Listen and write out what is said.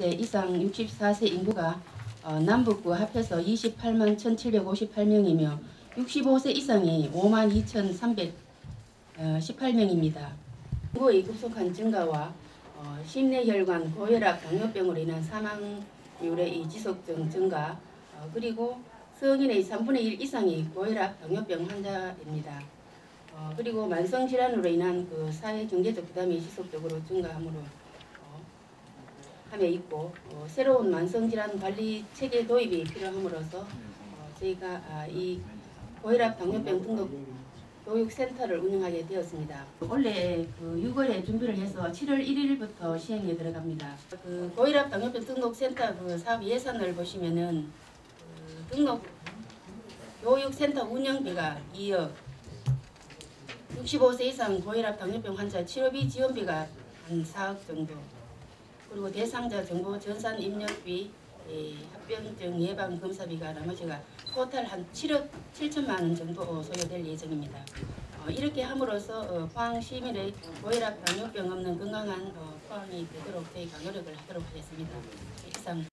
30세 이상 64세 인구가 어, 남북구 합해서 28만 1,758명이며 65세 이상이 5만 2,318명입니다. 인구의 급속한 증가와 어, 심내혈관, 고혈압, 당뇨병으로 인한 사망률의 이 지속적 증가 어, 그리고 성인의 3분의 1 이상이 고혈압, 당뇨병 환자입니다. 어, 그리고 만성 질환으로 인한 그 사회 경제적 부담이 지속적으로 증가함으로 어, 함에 있고 어, 새로운 만성 질환 관리 체계 도입이 필요함으로써 어, 저희가 아, 이 고혈압, 당뇨병 등록 교육센터를 운영하게 되었습니다. 원래 그 6월에 준비를 해서 7월 1일부터 시행에 들어갑니다. 그 고혈압, 당뇨병 등록센터 그 사업 예산을 보시면은 그 등록 교육센터 운영비가 2억 65세 이상 고혈압 당뇨병 환자 치료비 지원비가 한 4억 정도 그리고 대상자 정보 전산 입력비 예, 합병증 예방 검사비가 나머지가 토탈 한 7억 7천만 원 정도 소요될 예정입니다. 어, 이렇게 함으로써 어, 포항 시민의 고혈압 당뇨병 없는 건강한 어, 포항이 되도록 저희가 노력을 하도록 하겠습니다. 이상